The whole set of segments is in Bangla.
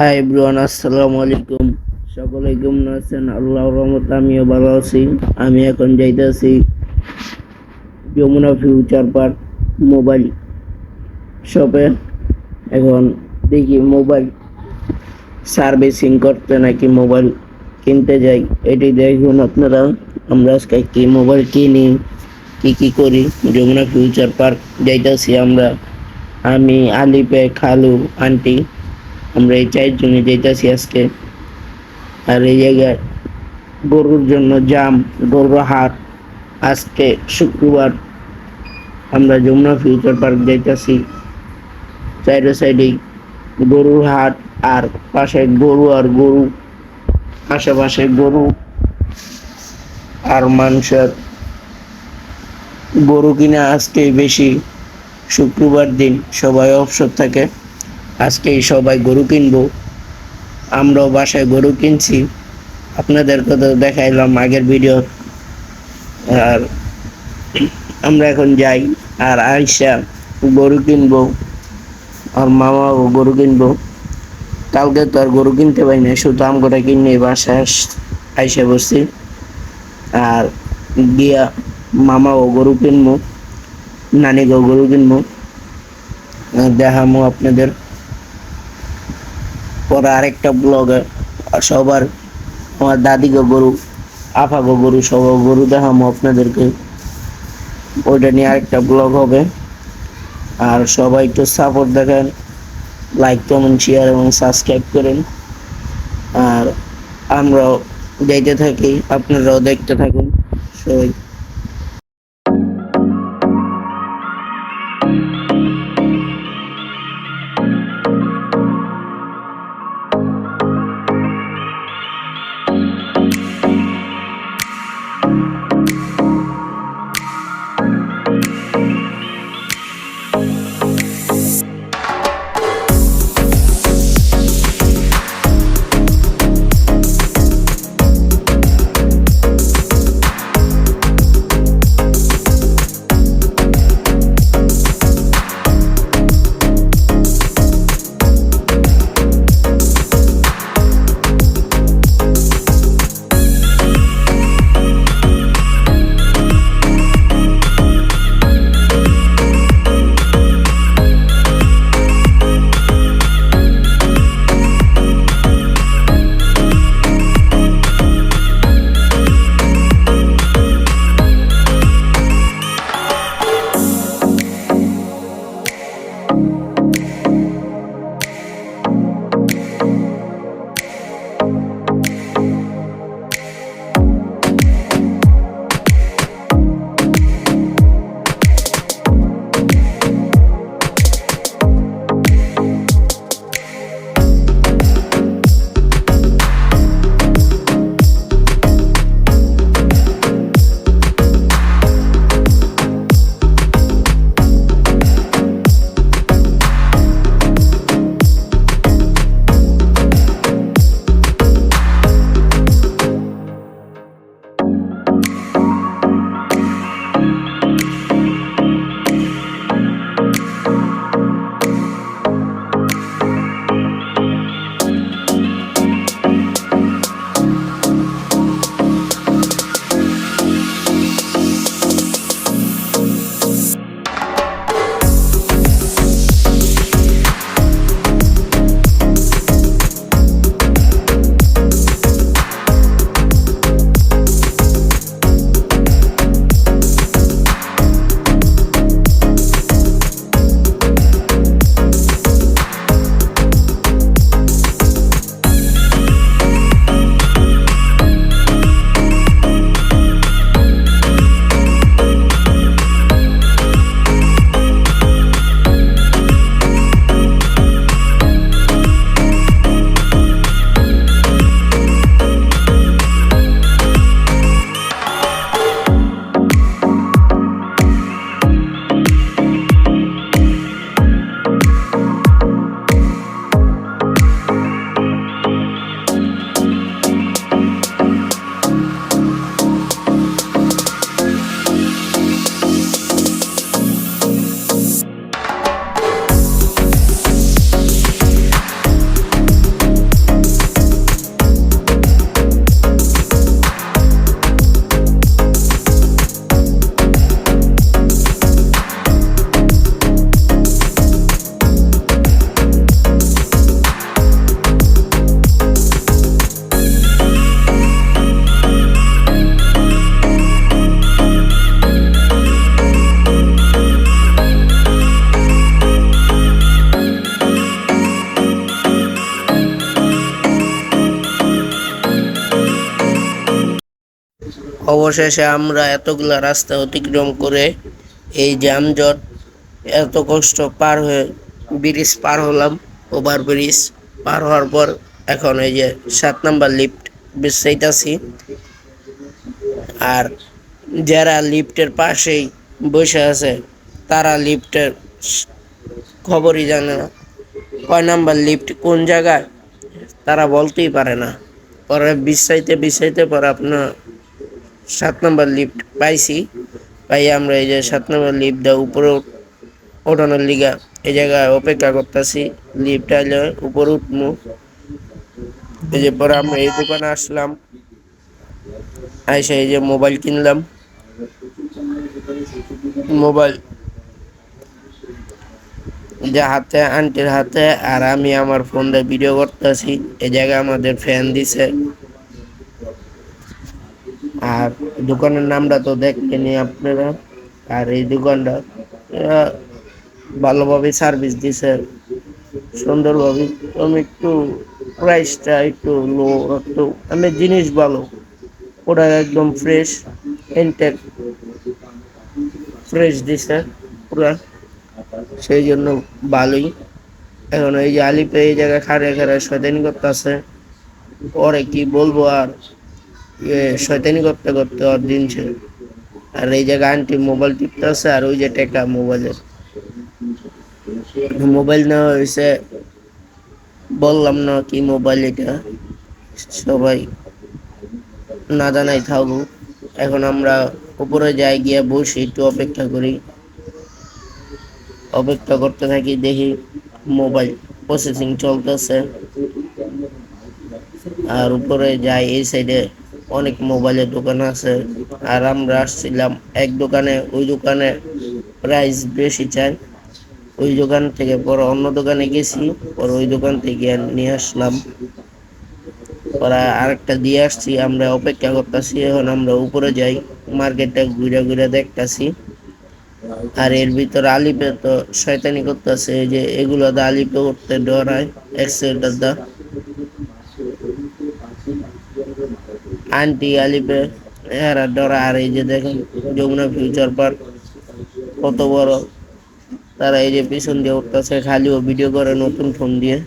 হাই এভরিওয়ান আসসালামু আলাইকুম সকলে কেমন আছেন? আল্লাহর রহমতে আমিও ভালো আছি। আমি এখন যাইতেছি যমুনা ফিউচার পার্ক মোবাইল শপে এখন দেখি মোবাইল সার্ভিসিং করতে নাকি মোবাইল কিনতে যাই। এটি দেখুন আপনারা, আমরা আজকে কি মোবাইল কিনি, কি কি করি। যমুনা ফিউচার পার্ক যাইতেছি আমরা। আমি আলিপে, খালু, আন্টি আমরা এই চারজনে যেতেছি আজকে। আর এই জায়গায় গরুর জন্য জাম, গরুর হাট, আজকে শুক্রবার আমরা যমুনা ফিউচার পার্ক যাইতেছি। সাইডে সাইডেই গরুর হাট আর পাশে গরু আর গরু, আশেপাশে গরু আর মানুষের গরু কিনা আজকে বেশি। শুক্রবার দিন সবাই অবসর থাকে। আজকেই সবাই গরু কিনবো। আমরাও বাসায় গরু কিনছি। আপনাদেরকে তো দেখাইলাম আগের ভিডিও আর আমরা এখন যাই আর আইসা গরু কিনবো। আর মামাও গরু কিনবো। কালকে তো আর গরু কিনতে পারি না শুধু আমগোটা কিনে বাসায় আইসা বসছি। আর গিয়া মামাও গরু কিনবো, নানিকেও গরু কিনবো। দেখামো আপনাদের। পরে আরেকটা ব্লগে সবার, আমার দাদিকে গরু, আফাগো গরু সব গরু দেখামো আপনাদেরকে। ওইটা নিয়ে আরেকটা ব্লগ হবে। আর সবাই একটু সাপোর্ট দেখেন লাইক কমেন্ট শেয়ার এবং সাবস্ক্রাইব করেন। আর আমরাও যাইতে থাকি, আপনারাও দেখতে থাকুন। সবাই অবশেষে আমরা এতগুলা রাস্তা অতিক্রম করে এই যানজট এত কষ্ট পার হয়ে ব্রিজ পার হলাম। ওভার ব্রিজ পার হওয়ার পর এখন এই যে সাত নাম্বার লিফ্ট লিফট বিশ্রাইতাছি আর যারা লিফটের পাশেই বসে আছে, তারা লিফটের খবরই জানে না। কয় নাম্বার লিফট কোন জায়গায়, তারা বলতেই পারে না। পরে বিশ্রাইতে বিশ্রাইতে পরে আপনার সাত নম্বর লিফট পাইছি। পাই আমরা এই যে সাত নম্বর লিফট দেওয়া উপরে ওঠানোর লিগা এই জায়গায় অপেক্ষা করতেছি। লিফট আইলে উপরে উঠবো এই যে পরে আমরা এই দোকানে আসলাম। আইসা এই যে মোবাইল কিনলাম। মোবাইল যে হাতে, আন্টির হাতে, আর আমি আমার ফোন দিয়ে ভিডিও করতেছি। এই জায়গায় আমাদের ফ্যান দিছে। আর দোকানের নামটা তো দেখেনি আপনারা। আর এই দোকানটা ভালোভাবে সার্ভিস দিছে, সুন্দরভাবে। আমি একটু প্রাইসটা একটু লো একটু আমি জিনিস ভালো, ওটা একদম ফ্রেশ ইনটেক ফ্রেশ দিছে পুরা। সেই জন্য ভালোই। এখন এই যে আলিপে এই জায়গায় খারে খারে শয়তানি করতেছে। পরে কি বলব আর? শয়তানি করতে করতে ওর দিন ছিল আর এই জায়গায় আন্টি মোবাইল টিপতেছে আর ওই যে টেকা মোবাইলের মোবাইল নেওয়া হয়েছে বললাম না কি মোবাইল এটা। সবাই না জানাই থাকব এখন আমরা উপরে যাই গিয়ে বসে, একটু অপেক্ষা করি। অপেক্ষা করতে থাকি, দেখি মোবাইল প্রসেসিং চলতেছে। আর উপরে যাই, এই সাইডে অনেক মোবাইলের দোকান আছে। আর আমরা আসছিলাম, এক দোকানে, ওই দোকানে প্রাইস বেশি চাই। ওই দোকান থেকে পরে অন্য দোকানে গেছি, পরে ওই দোকান থেকে নিয়ে আসলাম। পরে আরেকটা দিয়ে আসছি, আমরা অপেক্ষা করতেছি, এখন আমরা উপরে যাই, মার্কেটটা ঘুরে ঘুরে দেখতাছি। আর এর ভিতর আলিপে তো শয়তানি করতেছে যে এগুলো দা আলিপে উঠতে ডরায় এক্সেলটার দা। আন্টি আলিপে, এরা ডরা আর এই যে দেখেন, যমুনা ফিউচার পার্ক কত বড়। তারা এই যে পিছন দিয়ে উঠতেছে খালিও ভিডিও করে নতুন ফোন দিয়ে।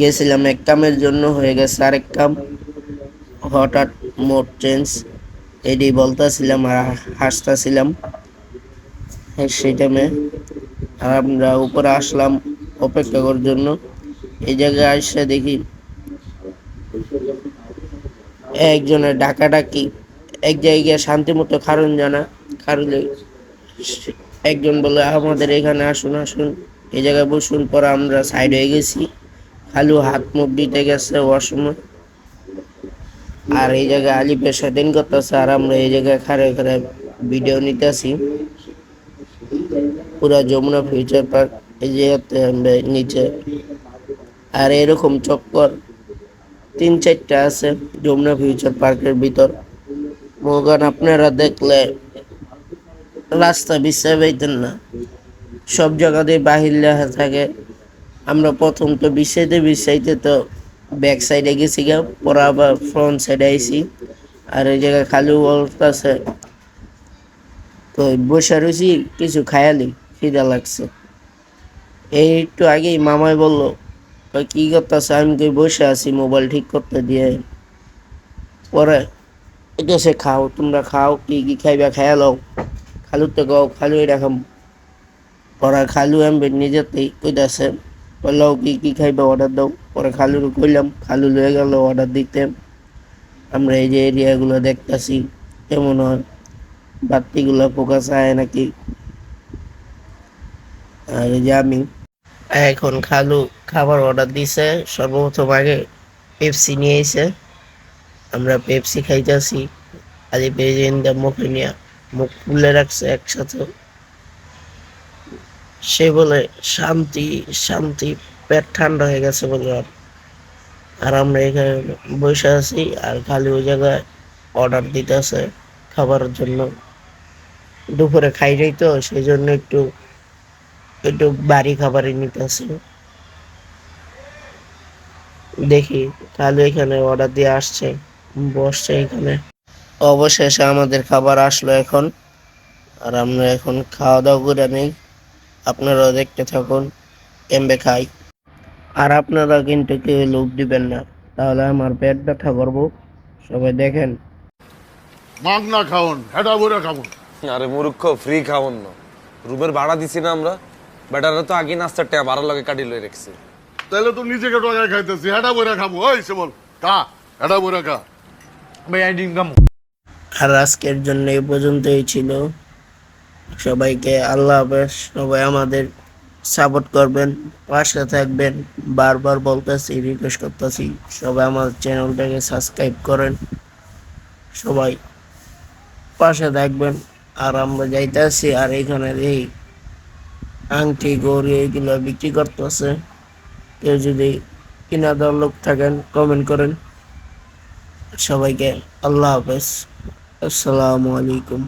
গেছিলাম এক কামের জন্য, হয়ে গেছে আরেক কাম। হঠাৎ মোড চেঞ্জ এটি বলতেছিলাম আর হাসতেছিলাম। সেই টাইমে আর আমরা উপরে আসলাম অপেক্ষা করার জন্য। এই জায়গায় আসে দেখি একজনের ডাকাডাকি, এক জায়গায় শান্তি মতো খারণ জানা, খারুলে একজন বলে, আমাদের এখানে আসুন আসুন এই জায়গায় বসুন। পরে আমরা সাইড হয়ে গেছি। খালু হাত মুখ দিতে গেছে অসময় আর এই জায়গায় আলিপের সেদিন করতেছে আর আমরা এই জায়গায় খারে খারে ভিডিও নিতেছি। পুরা যমুনা ফিউচার পার্ক এই জায়গাতে আমরা নিচে। আর এরকম চক্কর তিন চারটা আছে, যমুনা ফিউচার পার্কের ভিতর। মগান আপনারা দেখলে রাস্তা বিশ্রাম পাইতেন না। সব জায়গাতে বাহির লেখা থাকে। আমরা প্রথম তো বিশ্রাইতে বিশ্রাইতে তো ব্যাক সাইডে গেছি গা, পরে আবার ফ্রন্ট সাইডে আইছি। আর এই জায়গায় খালি আছে। তো বসে রয়েছি কিছু খায়ালি খিদা লাগছে। এই একটু আগেই মামাই বলল কি করতেছে আমি কই বসে আছি মোবাইল ঠিক করতে দিয়ে। পরে এটা সে খাও, তোমরা খাও, কি কি খাইবা খাইয়া লও। খালু তো গাও, খালু এটা খাম। পরে খালু আমি নিজেতেই, কইতাছে বললাম কি কি খাইবা অর্ডার দাও। পরে খালুর কইলাম, খালু লয়ে গেল অর্ডার দিতে। আমরা এই যে এরিয়াগুলো দেখতাছি, কেমন হয়? বাতিগুলো ফোকাস আয় নাকি? আর এই যে আমি, এখন খালু খাবার অর্ডার দিছে, সর্বপ্রথম আগে পেপসি নিয়ে এসে আমরা পেপসি খাইতেছি আজ পেজেন্ডা মুখে নিয়ে মুখ খুলে রাখছে একসাথে। সে বলে, শান্তি শান্তি, পেট ঠান্ডা হয়ে গেছে বলে আর। আমরা এখানে বসে আছি আর খালি ওই জায়গায় অর্ডার দিতে দিতেছে খাবারের জন্য। দুপুরে খাই নাই তো, সেই জন্য একটু একটু বাড়ি খাবারই নিতেছে। দেখি তাহলে এখানে অর্ডার দিয়ে আসছে। বসছে এখানে। অবশেষে আমাদের খাবার আসলো এখন। আর আমরা এখন খাওয়া দাওয়া করে নেই। আপনারাও দেখতে থাকুন এমবে খাই। আর আপনারা কিন্তু কেউ লোভ দিবেন না। তাহলে আমার পেট ব্যথা করব। সবাই দেখেন। মাগ না খাওন হেডা খাব। আরে মূর্খ ফ্রি খাওয়ান না। রুমের ভাড়া দিছি না আমরা। বেটারা তো আগে নাস্তার টাকা ভাড়া লাগে কাটি লই রাখছি। তাহলে তো নিজেকে টকায় খাইতেছি হেডা বইরা খাব ওই সেমন কা বইরা খা। ভাই আই ডিম কামো আর আজকের জন্য এই পর্যন্তই ছিল। সবাইকে আল্লাহ হাফেজ সবাই আমাদের সাপোর্ট করবেন পাশে থাকবেন। বারবার বলতেছি রিকোয়েস্ট করতেছি সবাই আমার চ্যানেলটাকে সাবস্ক্রাইব করেন। সবাই পাশে থাকবেন। আর আমরা যাইতেছি আর এখানে এই আংটি গড়ি এগুলো বিক্রি করতেছে। কেউ যদি কিনা দেওয়ার লোক থাকেন কমেন্ট করেন। সবাইকে আল্লাহ হাফেজ। আসসালামু আলাইকুম।